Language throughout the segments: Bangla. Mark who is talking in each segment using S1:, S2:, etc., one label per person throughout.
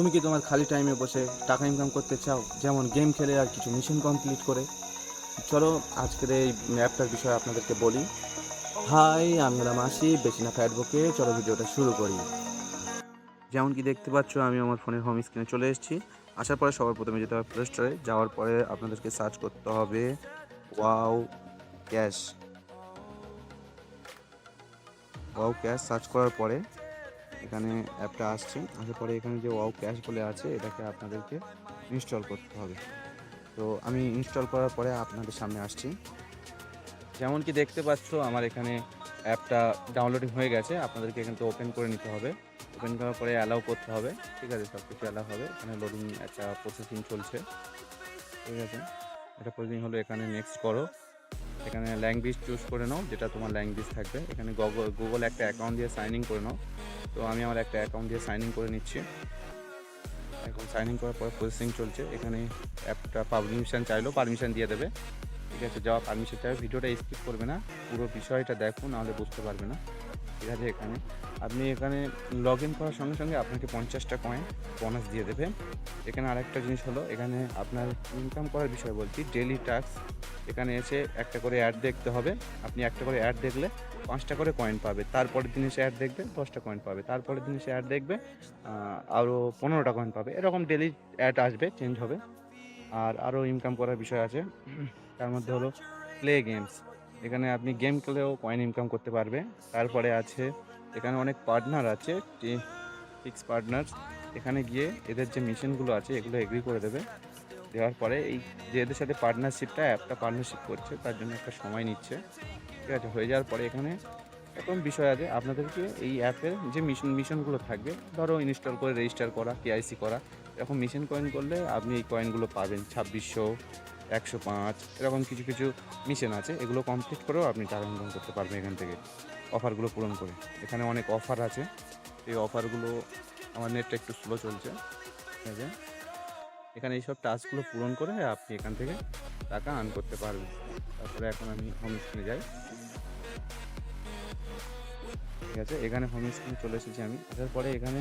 S1: তুমি কি তোমার খালি টাইমে বসে টাকা ইনকাম করতে চাও? যেমন গেম খেলে আর কিছু মিশন কমপ্লিট করে। চলো, আজকের এই অ্যাপটার বিষয়ে আপনাদেরকে বলি। হাই আমি হলাম আসি বেচিনা ফ্যাট বুকে। চলো ভিডিওটা শুরু করি। যেমন কি দেখতে পাচ্ছ, আমি আমার ফোনের হোম স্ক্রিনে চলে এসেছি। আসার পরে সবার প্রথমে যেতে হবে প্লে স্টোরে যাওয়ার পরে আপনাদেরকে সার্চ করতে হবে wow cash wow cash search করার পরে এখানে অ্যাপটা আসছে। আসার পরে এখানে যে ওয়াও ক্যাশ বলে আছে, এটাকে আপনাদেরকে ইনস্টল করতে হবে। তো আমি ইনস্টল করার পরে আপনাদের সামনে আসছি। যেমন কি দেখতে পাচ্ছ, আমার এখানে অ্যাপটা ডাউনলোডিং হয়ে গেছে। আপনাদেরকে এখান ওপেন করে নিতে হবে। ওপেন করার পরে অ্যালাউ করতে হবে। ঠিক আছে সব কিছু অ্যালাউ হবে। এখানে লোডিং একটা প্রসেসিং চলছে। ঠিক আছে, এটা প্রসেসিং হলো এখানে নেক্সট করো। এখানে ল্যাঙ্গুয়েজ চুজ করে নাও, যেটা তোমার ল্যাঙ্গুয়েজ থাকবে। এখানে গুগল গুগল একটা অ্যাকাউন্ট দিয়ে সাইন ইন করে নাও। তো আমি আমার একটা অ্যাকাউন্ট দিয়ে সাইন ইন করে নিচ্ছি। এখন সাইন ইন করার পর প্রসেসিং চলছে। এখানে অ্যাপটা পারমিশন চাইলেও পারমিশন দিয়ে দেবে। ঠিক আছে, যাওয়া পারমিশন চাইবে ভিডিওটা স্কিপ করবে না। পুরো বিষয়টা দেখো, নাহলে বুঝতে পারবে না। ঠিক আছে এখানে। আপনি এখানে লগ ইন করার সঙ্গে সঙ্গে আপনাকে পঞ্চাশটা কয়েন বোনাস দিয়ে দেবে। এখানে আরেকটা জিনিস হলো, এখানে আপনার ইনকাম করার বিষয় বলছি ডেলি টাস্ক এখানে এসে একটা করে অ্যাড দেখতে হবে। আপনি একটা করে অ্যাড দেখলে পাঁচটা করে কয়েন পাবে। তারপরের দিনে সে অ্যাড দেখবে, দশটা কয়েন পাবে। তারপরের দিনে সে অ্যাড দেখবে আরও পনেরোটা কয়েন পাবে। এরকম ডেলি অ্যাড আসবে চেঞ্জ হবে। আর আরও ইনকাম করার বিষয় আছে। তার মধ্যে হলো প্লে গেমস এখানে আপনি গেম খেলেও কয়েন ইনকাম করতে পারবে। তারপরে আছে, এখানে অনেক পার্টনার আছে ফিক্স পার্টনার এখানে গিয়ে এদের যে মিশনগুলো আছে, এগুলো এগ্রি করে দেবে। দেওয়ার পরে এই যে এদের সাথে পার্টনারশিপটা অ্যাপটা পার্টনারশিপ করছে, তার জন্য একটা সময় নিচ্ছে। ঠিক আছে, হয়ে যাওয়ার পরে এখানে এরকম বিষয় আছে, আপনাদেরকে এই অ্যাপের যে মিশন মিশনগুলো থাকবে, ধরো ইনস্টল করে রেজিস্টার করা কেআইসি করা, এরকম মিশন কয়েন করলে আপনি এই কয়েনগুলো পাবেন। ছাব্বিশশো একশো পাঁচ, এরকম কিছু কিছু মিশন আছে। এগুলো কমপ্লিট করেও আপনি টাকা ইনকাম করতে পারবেন এখান থেকে অফারগুলো পূরণ করে। এখানে অনেক অফার আছে। এই অফারগুলো আমার নেটটা একটু স্লো চলছে। ঠিক আছে এখানে এইসব টাস্কগুলো পূরণ করে আপনি এখান থেকে টাকা আর্ন করতে পারবেন। তারপরে এখন আমি হোম স্ক্রিনে যাই। ঠিক আছে, এখানে হোম স্ক্রিনে চলে এসেছি আমি। আসার পরে এখানে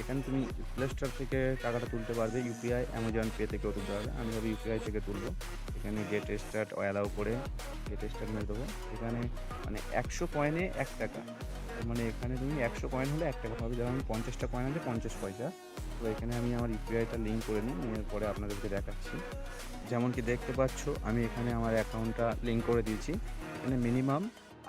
S1: এখানে তুমি প্লে স্টোর থেকে টাকাটা তুলতে পারবে ইউপিআই অ্যামাজন পে থেকেও তুলতে পারবে। আমি ভাবি ইউপিআই থেকে তুলবো। এখানে গেট স্টার্ট অ্যালাউ করে গেট স্টার্ট মেরে দেবো। এখানে মানে একশো কয়েনে এক টাকা। মানে এখানে তুমি একশো কয়েন হলে এক টাকা পাবে। যেমন পঞ্চাশটা কয়েন আছে পঞ্চাশ পয়সা। তো এখানে আমি আমার ইউপিআইটা লিঙ্ক করে নিই, নিয়ে পরে আপনাদেরকে দেখাচ্ছি। যেমন কি দেখতে পাচ্ছ, আমি এখানে আমার অ্যাকাউন্টটা লিঙ্ক করে দিয়েছি। এখানে মিনিমাম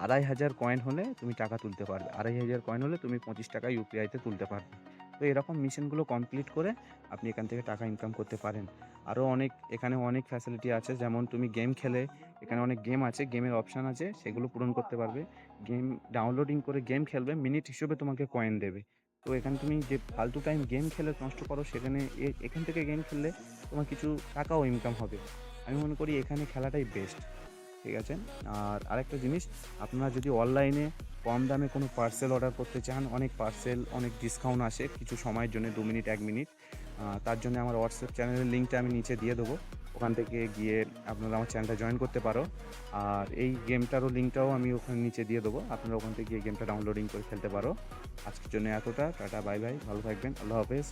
S1: আড়াই হাজার কয়েন হলে তুমি টাকা তুলতে পারবে। আড়াই হাজার কয়েন হলে তুমি পঁচিশ টাকা ইউপিআইতে তুলতে পারবে। তো এরকম মিশনগুলো কমপ্লিট করে আপনি এখান থেকে টাকা ইনকাম করতে পারেন। আরও অনেক, এখানে অনেক ফ্যাসিলিটি আছে। যেমন তুমি গেম খেলে, এখানে অনেক গেম আছে গেমের অপশান আছে, সেগুলো পূরণ করতে পারবে। গেম ডাউনলোডিং করে গেম খেলবে মিনিট হিসেবে তোমাকে কয়েন দেবে। তো এখানে তুমি যে ফালতু টাইম গেম খেলে, নষ্ট করো, সেখানে এখান থেকে গেম খেললে তোমার কিছু টাকাও ইনকাম হবে। আমি মনে করি এখানে খেলাটাই বেস্ট ঠিক আছে? আর আরেকটা জিনিস, আপনারা যদি অনলাইনে কম দামে কোনো পার্সেল অর্ডার করতে চান, অনেক পার্সেল অনেক ডিসকাউন্ট আসে কিছু সময়ের জন্য, দু মিনিট, এক মিনিট তার জন্য আমার হোয়াটসঅ্যাপ চ্যানেলের লিঙ্কটা আমি নিচে দিয়ে দেবো। ওখান থেকে গিয়ে আপনারা আমার চ্যানেলটা জয়েন করতে পারো। আর এই গেমটারও লিঙ্কটাও আমি ওখানে নিচে দিয়ে দেবো। আপনারা ওখান থেকে গিয়ে গেমটা ডাউনলোডিং করে খেলতে পারো। আজকের জন্য এতটা, টাটা বাই বাই ভালো থাকবেন, আল্লাহ হাফেজ।